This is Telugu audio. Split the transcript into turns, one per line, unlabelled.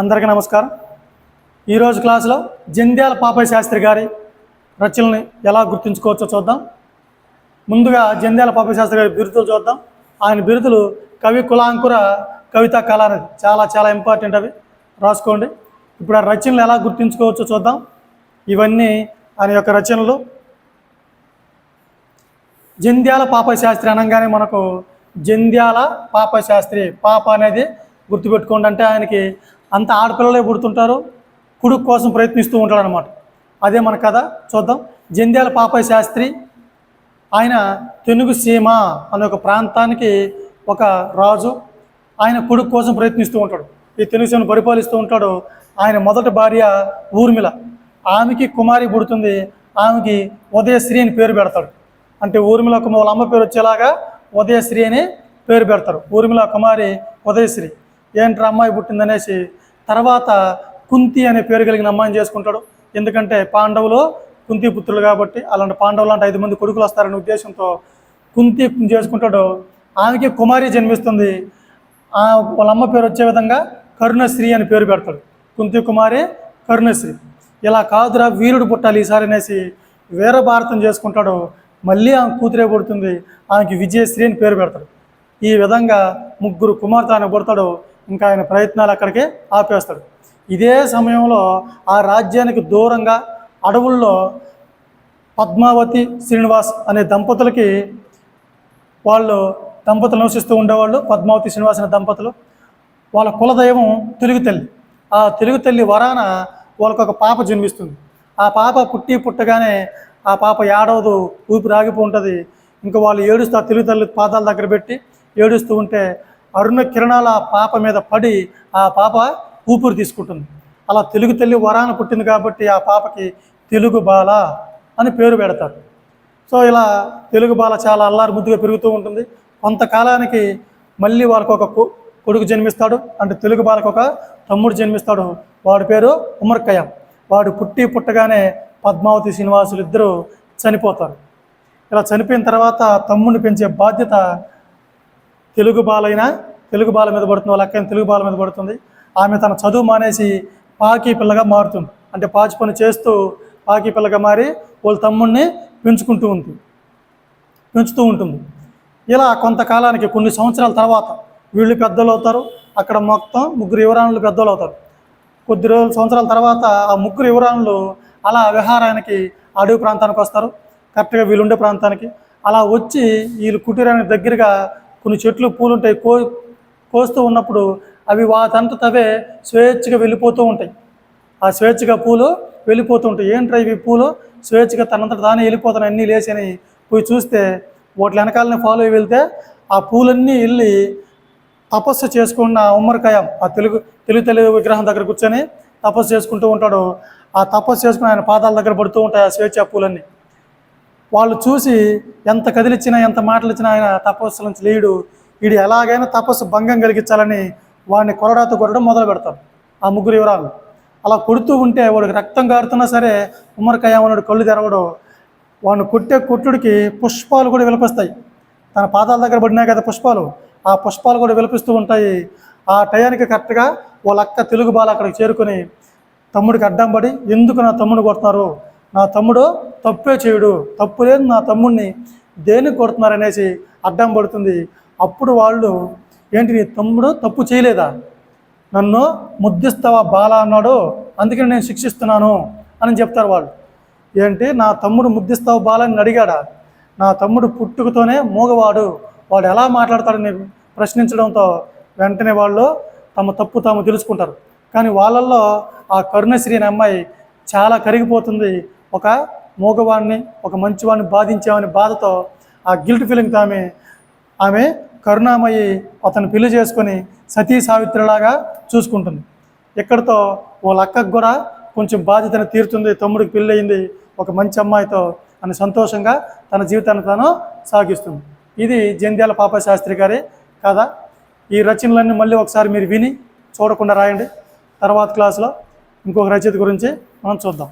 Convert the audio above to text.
అందరికీ నమస్కారం. ఈరోజు క్లాసులో జంధ్యాల పాపయ్య శాస్త్రి గారి రచనల్ని ఎలా గుర్తుంచుకోవచ్చో చూద్దాం. ముందుగా జంధ్యాల పాపయ్య శాస్త్రి గారి బిరుదులు చూద్దాం. ఆయన బిరుదులు కవి కులాంకుర కవిత కళ అనేది చాలా చాలా ఇంపార్టెంట్ అవి. రాసుకోండి. ఇప్పుడు ఆ రచనలు ఎలా గుర్తుంచుకోవచ్చో చూద్దాం. ఇవన్నీ ఆయన యొక్క రచనలు. జంధ్యాల పాప శాస్త్రి అనగానే మనకు జంధ్యాల పాప శాస్త్రి పాప అనేది గుర్తుపెట్టుకోండి. అంటే ఆయనకి అంత ఆడపిల్లలే పుడుతుంటారు. కుడుకు కోసం ప్రయత్నిస్తూ ఉంటాడు అనమాట అదే మన కథ. చూద్దాం. జంధ్యాల పాప శాస్త్రి ఆయన తెనుగు సీమ అనే ఒక ప్రాంతానికి ఒక రాజు. ఆయన కొడుకు కోసం ప్రయత్నిస్తూ ఉంటాడు. ఈ తెలుగు సీమను పరిపాలిస్తూ ఉంటాడు ఆయన మొదటి భార్య ఊర్మిళ. ఆమెకి కుమారి పుడుతుంది. ఆమెకి ఉదయశ్రీ అని పేరు పెడతాడు. అంటే ఊర్మిళ వాళ్ళ అమ్మ పేరు వచ్చేలాగా ఉదయశ్రీ అని పేరు పెడతారు. ఊర్మిళ కుమారి ఉదయశ్రీ. ఏంట్రా అమ్మాయి పుట్టిందనేసి తర్వాత కుంతి అనే పేరు కలిగిన అమ్మాయిని చేసుకుంటాడు. ఎందుకంటే పాండవులు కుంతి పుత్రులు కాబట్టి అలాంటి పాండవులు లాంటి ఐదు మంది కొడుకులు వస్తారనే ఉద్దేశంతో కుంతి చేసుకుంటాడు. ఆమెకి కుమారి జన్మిస్తుంది. వాళ్ళ అమ్మ పేరు వచ్చే విధంగా కరుణశ్రీ అని పేరు పెడతాడు. కుంతి కుమారి కరుణశ్రీ. ఇలా కాదురా వీరుడు పుట్టాలి ఈసారి అనేసి వీరభారతం చేసుకుంటాడు. మళ్ళీ ఆమె కూతురే పుడుతుంది. ఆమెకి విజయశ్రీ అని పేరు పెడతాడు. ఈ విధంగా ముగ్గురు కుమార్తె ఆయన పుడతాడు. ఇంకా ఆయన ప్రయత్నాలు అక్కడికే ఆపేస్తాడు. ఇదే సమయంలో ఆ రాజ్యానికి దూరంగా అడవుల్లో పద్మావతి శ్రీనివాస్ అనే దంపతులకి వాళ్ళు దంపతులు నివసిస్తూ ఉండేవాళ్ళు పద్మావతి శ్రీనివాస్ అనే దంపతులు. వాళ్ళ కులదైవం తెలుగు తల్లి ఆ తెలుగు తల్లి వరాన వాళ్ళకు ఒక పాప జన్మిస్తుంది. ఆ పాప పుట్టి పుట్టగానే ఆ పాప ఏడవదు ఊపిరి ఆగిపో ఉంటుంది. ఇంకా వాళ్ళు ఏడుస్తూ ఆ తెలుగు తల్లి పాదాల దగ్గర పెట్టి ఏడుస్తూ ఉంటే అరుణ కిరణాలు ఆ పాప మీద పడి ఆ పాప ఊపిరి తీసుకుంటుంది. అలా తెలుగు తల్లి వరాన పుట్టింది కాబట్టి ఆ పాపకి తెలుగు బాల అని పేరు పెడతారు సో ఇలా తెలుగు బాల చాలా అల్లారు ముద్దుగా పెరుగుతూ ఉంటుంది. కొంతకాలానికి మళ్ళీ వాళ్ళకు ఒక కొడుకు జన్మిస్తాడు. అంటే తెలుగు బాలకు ఒక తమ్ముడు జన్మిస్తాడు. వాడి పేరు ఉమర్ ఖయాం వాడు పుట్టి పుట్టగానే పద్మావతి శ్రీనివాసులు ఇద్దరు చనిపోతారు. ఇలా చనిపోయిన తర్వాత తమ్ముడిని పెంచే బాధ్యత తెలుగు బాలైన తెలుగు బాల మీద పడుతుంది వాళ్ళ అక్కని తెలుగు బాల మీద పడుతుంది. ఆమె తన చదువు మానేసి పాకి పిల్లగా మారుతుంది. అంటే పాచి పని చేస్తూ పాకి పిల్లగా మారి వాళ్ళ తమ్ముడిని పెంచుకుంటూ ఉంటుంది. పెంచుతూ ఉంటుంది. ఇలా కొంతకాలానికి కొన్ని సంవత్సరాల తర్వాత వీళ్ళు పెద్దలు అవుతారు. అక్కడ మొత్తం ముగ్గురు యువరాణులు పెద్దలు అవుతారు. కొద్ది రోజుల సంవత్సరాల తర్వాత ఆ ముగ్గురు యువరాణులు అలా విహారానికి అడవి ప్రాంతానికి వస్తారు. కరెక్ట్గా వీళ్ళు ఉండే ప్రాంతానికి. అలా వచ్చి వీళ్ళు కుటీరానికి దగ్గరగా కొన్ని చెట్లు పూలు ఉంటాయి కో కోస్తూ ఉన్నప్పుడు అవి వాటంతటవే స్వేచ్ఛగా వెళ్ళిపోతూ ఉంటాయి. ఆ స్వేచ్ఛగా పూలు వెళ్ళిపోతూ ఉంటాయి. ఏంట్రా ఇవి పూలు? స్వేచ్ఛగా తనంతట తానే వెళ్ళిపోతున్నాయి అన్నీ లేచని పోయి చూస్తే వాటి వెనకాలనే ఫాలో అయి వెళ్తే ఆ పూలన్నీ వెళ్ళి తపస్సు చేసుకున్న ఉమ్మరికాయం ఆ తెలుగు తెలుగు తెలుగు విగ్రహం దగ్గర కూర్చొని తపస్సు చేసుకుంటూ ఉంటాడు. ఆ తపస్సు చేసుకుని ఆయన పాదాల దగ్గర పడుతూ ఉంటాయి ఆ స్వేచ్ఛ పూలన్నీ. వాళ్ళు చూసి ఎంత కదిలిచ్చినా ఎంత మాటలిచ్చినా ఆయన తపస్సు నుంచి లేడు. వీడు ఎలాగైనా తపస్సు భంగం కలిగించాలని వాడిని కొరడాతో కొట్టడం మొదలు పెడతారు ఆ ముగ్గురు వివరాలు అలా కొడుతూ ఉంటే వాడికి రక్తం కారుతున్నా సరే ఉమ్మరికాయ ఉన్నాడు కళ్ళు తెరవడు వాడిని కొట్టే కొట్టుడికి పుష్పాలు కూడా విలపిస్తాయి. తన పాదాల దగ్గర పడినాయి కదా పుష్పాలు. ఆ పుష్పాలు కూడా విలపిస్తూ ఉంటాయి. ఆ టయానికి కరెక్ట్గా వాళ్ళ అక్క తెలుగు బాల అక్కడికి చేరుకొని తమ్ముడికి అడ్డం పడి ఎందుకు నా తమ్ముడు కొడుతున్నారు? నా తమ్ముడు తప్పే చేయడు. తప్పు లేదు నా తమ్ముడిని దేనికి కొడుతున్నారనేసి అడ్డం పడుతుంది. అప్పుడు వాళ్ళు ఏంటి నీ తమ్ముడు తప్పు చేయలేదా? నన్ను ముద్దిస్తావా బాల అన్నాడు. అందుకని నేను శిక్షిస్తున్నాను అని చెప్తారు వాళ్ళు. ఏంటి నా తమ్ముడు ముద్దిస్తావా బాల అని అడిగాడా. నా తమ్ముడు పుట్టుకతోనే మూగవాడు. వాడు ఎలా మాట్లాడతాడని ప్రశ్నించడంతో వెంటనే వాళ్ళు తమ తప్పు తాము తెలుసుకుంటారు. కానీ వాళ్ళల్లో ఆ కరుణశ్రీ అనే అమ్మాయి చాలా కరిగిపోతుంది. ఒక మూగవాడిని ఒక మంచివాడిని బాధించామని బాధతో ఆ గిల్ట్ ఫీలింగ్తో ఆమె ఆమె కరుణామయ్యి అతను పెళ్ళి చేసుకొని సతీ సావిత్రిలాగా చూసుకుంటుంది. ఇక్కడతో వాళ్ళ అక్కకు కూడా కొంచెం బాధ్యతను తీరుతుంది తమ్ముడికి పెళ్ళి అయింది ఒక మంచి అమ్మాయితో అని సంతోషంగా తన జీవితాన్ని తాను సాగిస్తుంది. ఇది జంధ్యాల పాప శాస్త్రి గారి కథ ఈ రచనలన్నీ మళ్ళీ ఒకసారి మీరు విని చూడకుండా రాయండి. తర్వాత క్లాసులో ఇంకొక రచయిత గురించి మనం చూద్దాం.